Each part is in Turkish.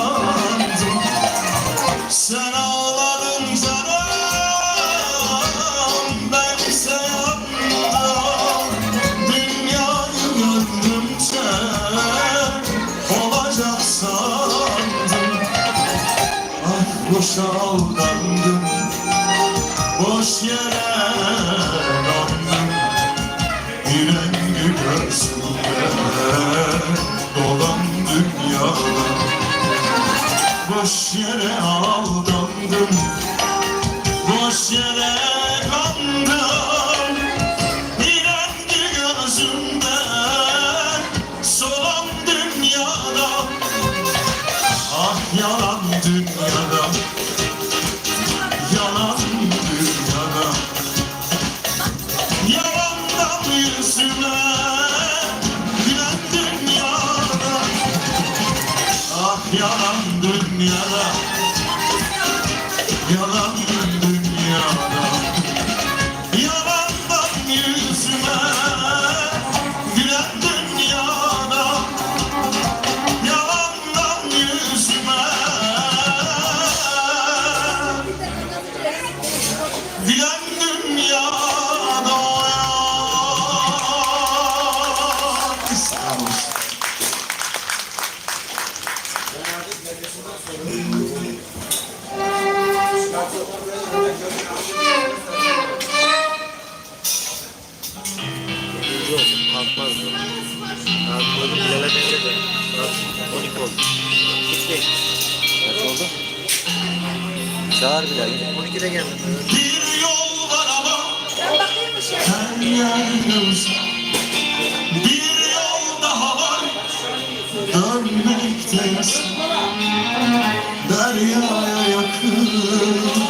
sandım Sen ağladın. Canım bense yandım Dünyayı döndüm sen olacak sandım Ah boşa Boş yere yandım Yüreği gözümde Dolan dünyada Boş yere aldandım Boş yere kandım İrendi gözümde Solan dünyada? Ah yalan dünyada. Yalan dünyada. Yalandan yüzüme Gülen dünyada. Ah yalan dünyada Yalan Saat koydum, Bilal'e demledim. Saat 12 oldu. Gitti. Kaç oldu? Çağır Bilal, gidip 12'de geldim. Bir yol var ama Ben bakayım bir şey. Bir yol daha var Dönmekte yasak Deryaya yakın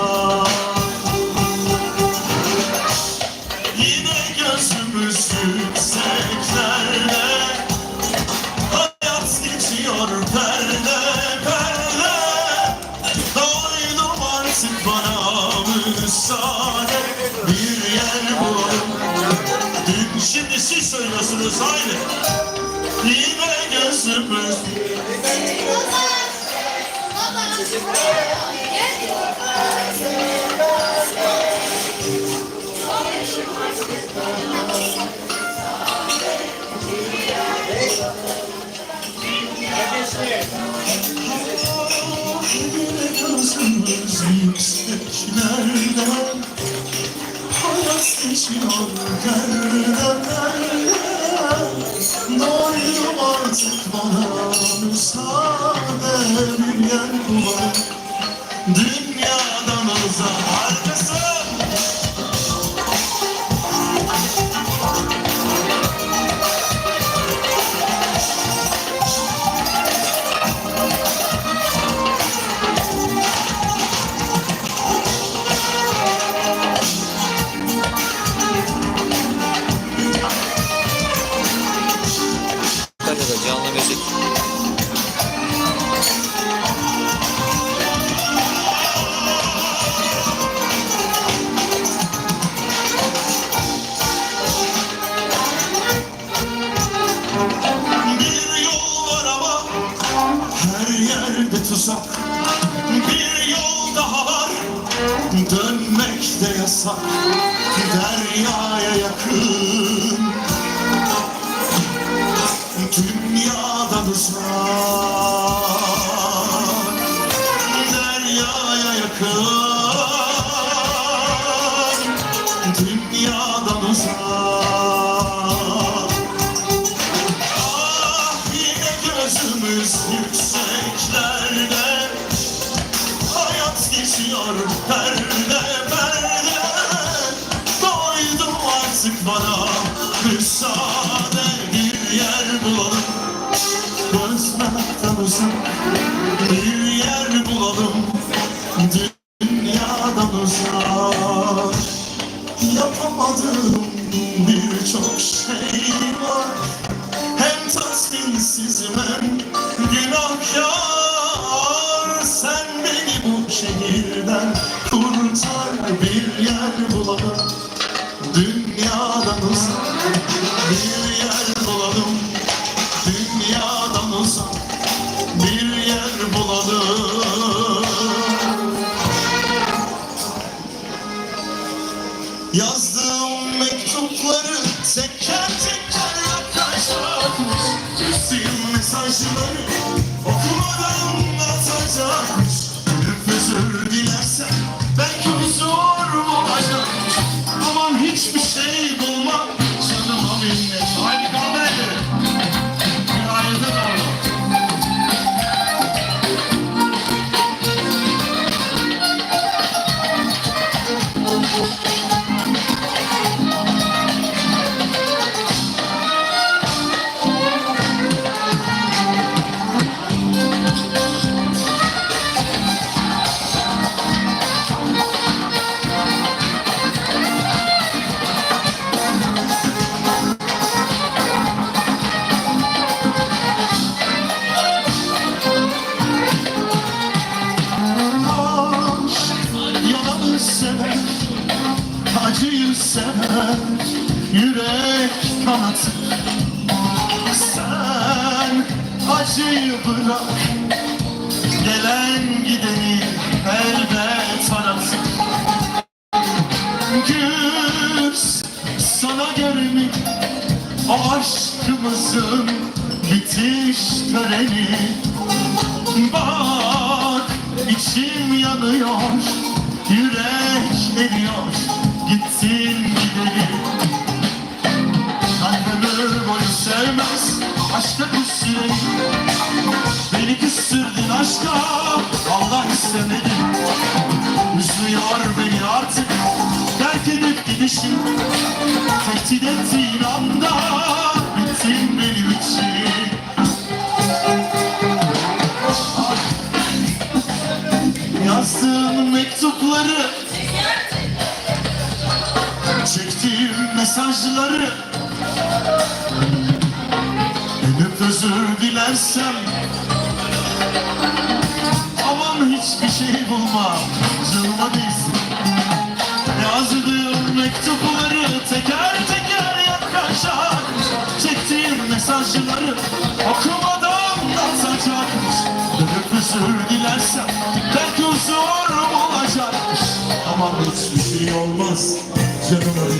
müsaade Bir yer bulalım Dün şimdi siz söylüyorsunuz haydi Yine gözümüz Yine geçiyor perde perde Doydum artık bana müsaade Bir yer Dakikada canlı müzik. Tuzak. Bir yol daha var dönmek de yasak. Deryaya yakın Dünyadan uzak Deryaya yakın Dünyadan uzak Ah Gözlerimiz yükseklerde Hayat geçiyor perde Dünyadan uzak Yapamadığım birçok şey var. Hem tatminsizim hem günahkar. Sen beni bu şehirden kurtar Bir yer bulalım Dünyadan uzak Yazdığım mektupları teker teker yakacakmış Küstüğüm mesajları okumadan atacakmış bırak, gelen gideni elbet aratır. Güz sana göre mi o aşkımızın bitiş töreni? Bak içim yanıyor Yürek eriyor Gittin gideli Kalp ömür boyu sevmez Aşka küsüreyi Beni küstürdün aşka Allah istemedi. Üzmüyor beni artık Terk edip gidişin Tehdit ettiğin anda Bittin benim için. Yazdığım mektupları Çektiğim mesajları Dönüp özür dilersem Aman hiçbir şey bulmam. Canıma değsin Yazdığım mektupları teker teker yakacak. Çektiğim mesajları okumadan atacakmış Dönüp özür dilersem belki huzur olacakmış Aman hiçbir şey olmaz. Canıma